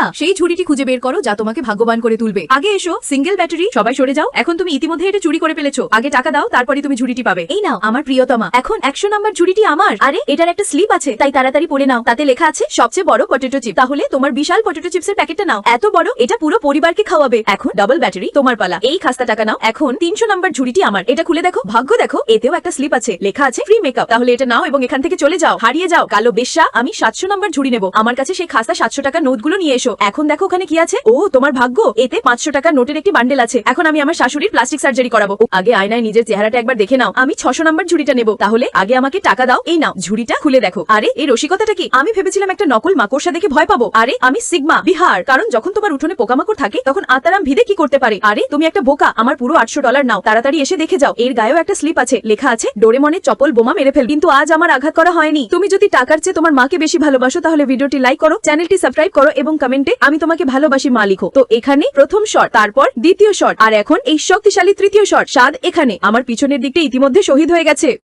না, সেই ঝুড়িটি খুঁজে বের করো যা তোমাকে ভাগ্যবান করে তুলবে। আগে এসো সিঙ্গেল ব্যাটারি সবাই সরে যাও। এখন তুমি ইতিমধ্যে এটা চুরি করে ফেলেছো। আগে টাকা দাও, তারপরে তুমি ঝুড়িটি পাবে। এই নাও, আমার প্রিয়তমা। এখন একশো নাম্বার ঝুড়িটি আমার। আরে, এটার একটা স্লিপ আছে, তাই তাড়াতাড়ি পড়ে নাও। তাতে লেখা আছে, সবচেয়ে বড় পটেটো চিপ তাহলে তোমার বিশাল পটেটো চিপসের প্যাকেটটা নাও। এত বড়, এটা পুরো পরিবারকে খাওয়াবে। এখন ডাবল ব্যাটারি তোমার পালা। এই খাস্তা টাকা নাও। এখন তিনশো নাম্বার ঝুড়িটি আমার। এটা খুলে দেখো। ভাগ্য দেখো, এতেও একটা স্লিপ আছে। লেখা আছে ফ্রি মেকআপ তাহলে এটা নাও এবং এখান থেকে চলে যাও। হারিয়ে যাও। কালো বেশ্যা, আমি সাতশো নাম্বার ঝুড়ি নেব। আমার কাছে সেই খাস্তা সাতশো টাকা নোটগুলো নিয়ে এসো। এখন দেখো ওখানে কি আছে? ও, তোমার ভাগ্য। এতে পাঁচশো টাকার নোটের একটি বান্ডেল আছে। এখন আমি আমার শাশুড়ির প্লাস্টিক সার্জারি করাবো। আগে আয়নায় নিজের চেহারাটা একবার দেখে নাও। আমি ছশো নাম্বার ঝুড়িটা নেব। তাহলে আগে আমাকে টাকা দাও। এই নাও, ঝুড়িটা খুলে দেখো। আরে, এই রসিকতাটা কি? আমি ভেবেছিলাম একটা নকল মাকড়সা দেখে ভয় পাবো। আরে, আমি সিগমা, বিহার। কারণ যখন তোমার উঠোনে পোকামাকড় থাকে, তখন আতারাম ভিদে কি করতে পারে? আরে, তুমি একটা বোকা। আমার পুরো আটশো ডলার নাও। তাড়াতাড়ি এসে দেখে যাও। এর গায়েও একটা স্লিপ আছে। লেখা আছে ডোরেমনের চপল বোমা মেরে ফেল। কিন্তু আজ আমার আঘাত করা হয়নি। তুমি যদি টাকার চেয়ে তোমার মাকে বেশি ভালোবাসো, তাহলে ভিডিওটি লাইক করো, চ্যানেলটি সাবস্ক্রাইব করো এবং কমেন্টে আমি তোমাকে ভালোবাসি মা লিখো তো এখানে প্রথম শট তারপর দ্বিতীয় শট আর এখন এই শক্তিশালী তৃতীয় শট স্বাদ এখানে। আমার পিছনের দিকটা ইতিমধ্যে শহীদ হয়ে গেছে।